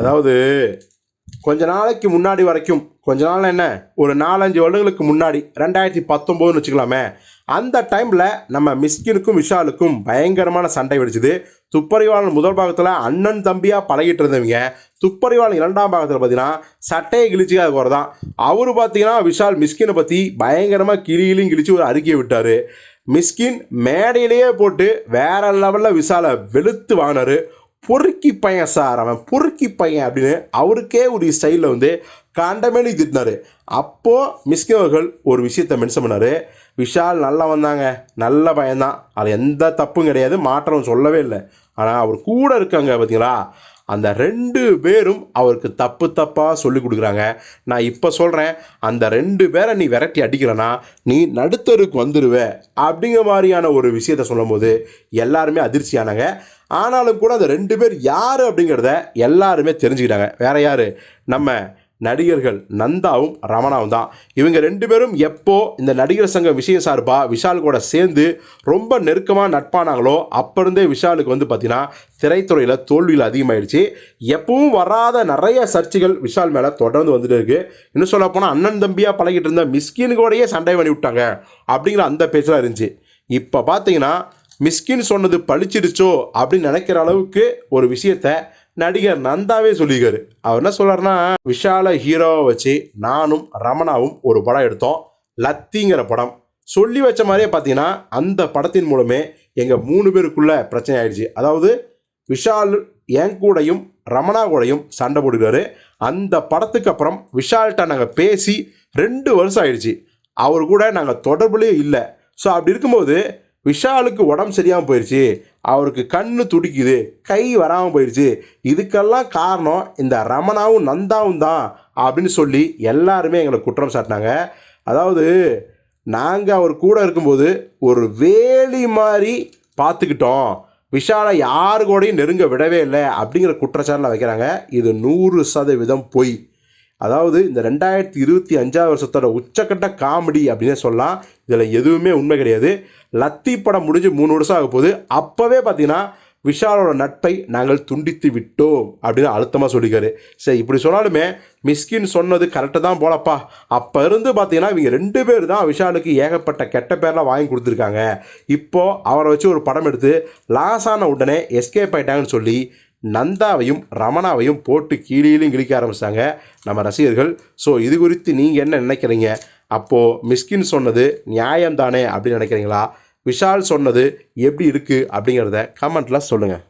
அதாவது கொஞ்ச நாளைக்கு முன்னாடி வரைக்கும் கொஞ்ச நாள் என்ன? ஒரு நாலஞ்சு வருடங்களுக்கு முன்னாடி ரெண்டாயிரத்தி பத்தொம்போதுன்னு வச்சுக்கலாமே அந்த டைமில் நம்ம மிஸ்கினுக்கும் விஷாலுக்கும் பயங்கரமான சண்டை வெடிச்சுது. துப்பறிவாளன் முதல் பாகத்தில் அண்ணன் தம்பியாக பழகிட்டு இருந்தவங்க துப்பறிவாளன் இரண்டாம் பாகத்தில் பார்த்தீங்கன்னா சட்டையை கிழிச்சு அது குறை தான் அவர் பார்த்தீங்கன்னா விஷால் மிஸ்கினை பற்றி பயங்கரமாக கிளியிலையும் கிழிச்சு ஒரு அறிக்கையை விட்டார். மிஸ்கின் மேடையிலேயே போட்டு வேற லெவலில் விஷாலை வெளுத்து வாங்கினாரு. பொறுக்கி பையன் சார் அவன் பொறுக்கி பையன் அப்படின்னு அவருக்கே ஒரு ஸ்டைலில் வந்து கண்டமேனி திட்டினாரு. அப்போது மிஸ்கே அவர்கள் ஒரு விஷயத்தை மென்ஷன் பண்ணார். விஷால் நல்லா வந்தாங்க நல்ல பையன்தான். அது எந்த தப்பும் கிடையாது மாற்றம் சொல்லவே இல்லை. ஆனால் அவர் கூட இருக்காங்க பார்த்தீங்களா அந்த ரெண்டு பேரும் அவருக்கு தப்பு தப்பாக சொல்லி கொடுக்குறாங்க. நான் இப்போ சொல்கிறேன் அந்த ரெண்டு பேரை நீ விரட்டி அடிக்கிறனா நீ நடுத்தருக்கு வந்துடுவ அப்படிங்கிற மாதிரியான ஒரு விஷயத்த சொல்லும்போது எல்லாருமே அதிர்ச்சியானாங்க ஆனாலும் கூட அந்த ரெண்டு பேர் யார் அப்படிங்கிறத எல்லாருமே தெரிஞ்சுக்கிட்டாங்க. வேற யார்? நம்ம நடிகர்கள் நந்தாவும் ரமணாவும் தான். இவங்க ரெண்டு பேரும் எப்போ இந்த நடிகர் சங்க விஷயம் சார்பாக விஷால் கூட சேர்ந்து ரொம்ப நெருக்கமாக நட்பானாங்களோ அப்போ இருந்தே விஷாலுக்கு வந்து பார்த்திங்கன்னா திரைத்துறையில் தோல்வியில் அதிகமாகிடுச்சு எப்பவும் வராத நிறைய சர்ச்சைகள் விஷால் மேலே தொடர்ந்து வந்துட்டு இருக்குது இன்னும் சொல்ல போனால் அண்ணன் தம்பியாக பழகிட்டு இருந்த மிஸ்கினுக்கூடையே சண்டை பண்ணி விட்டாங்க அப்படிங்கிற அந்த பேச்செலாம் இருந்துச்சு. இப்போ பார்த்தீங்கன்னா மிஸ்கின் சொன்னது பளிச்சிடுச்சோ அப்படின்னு நினைக்கிற அளவுக்கு ஒரு விஷயத்த நடிகர் நந்தாவே சொல்லியிருக்காரு. அவர் என்ன சொல்றாருன்னா விஷால ஹீரோவை வச்சு நானும் ரமணாவும் ஒரு படம் எடுத்தோம். லத்திங்கிற படம். சொல்லி வச்ச மாதிரியே பார்த்தீங்கன்னா அந்த படத்தின் மூலமே எங்கள் மூணு பேருக்குள்ள பிரச்சனை ஆயிடுச்சு. அதாவது விஷால் என் கூடயும் ரமணா கூடயும் சண்டை போட்டுக்கிறாரு அந்த படத்துக்கு அப்புறம் விஷால்கிட்ட நாங்கள் பேசி ரெண்டு வருஷம் ஆயிடுச்சு. அவர் கூட நாங்கள் தொடர்புலேயே இல்லை. ஸோ அப்படி இருக்கும்போது விஷாலுக்கு உடம்பு சரியாமல் போயிடுச்சு அவருக்கு கண்ணு துடிக்குது கை வராமல் போயிடுச்சு இதுக்கெல்லாம் காரணம் இந்த ரமணாவும் நந்தாவும் தான் அப்படின்னு சொல்லி எல்லாருமே எங்களை குற்றம் சாட்டினாங்க. அதாவது நாங்கள் அவர் கூட இருக்கும்போது ஒரு வேலி மாதிரி பார்த்துக்கிட்டோம். விஷாலை யாரு கூடயும் நெருங்க விடவே இல்லை அப்படிங்கிற குற்றச்சாட்டில் வைக்கிறாங்க. இது நூறு சதவீதம் பொய். அதாவது இந்த ரெண்டாயிரத்தி இருபத்தி அஞ்சாவது வருஷத்தோட உச்சக்கட்ட காமெடி அப்படின்னே சொல்லலாம். இதில் எதுவுமே உண்மை கிடையாது. லத்தி படம் முடிஞ்சு மூணு வருஷம் ஆக போகுது. அப்போவே பார்த்தீங்கன்னா விஷாலோட நட்பை நாங்கள் துண்டித்து விட்டோம் அப்படின்னு அழுத்தமாக சொல்லிக்காரு சரி இப்படி சொன்னாலுமே மிஸ்கின் சொன்னது கரெக்டாக தான் போலப்பா. அப்போ இருந்து பார்த்தீங்கன்னா இவங்க ரெண்டு பேர் தான் விஷாலுக்கு ஏகப்பட்ட கெட்ட பேர்லாம் வாங்கி கொடுத்துருக்காங்க. இப்போது அவரை வச்சு ஒரு படம் எடுத்து லாஸ் ஆன உடனே எஸ்கேப் ஆயிட்டாங்கன்னு சொல்லி நந்தாவையும் ரமணாவையும் போட்டு கீழேயும் கிழிக்க ஆரம்பிச்சாங்க நம்ம ரசிகர்கள். ஸோ இது குறித்து நீங்கள் என்ன நினைக்கிறீங்க? அப்போது மிஸ்கின் சொன்னது நியாயம்தானே அப்படின்னு நினைக்கிறீங்களா? விஷால் சொன்னது எப்படி இருக்குது அப்படிங்கிறத கமெண்ட்டில் சொல்லுங்கள்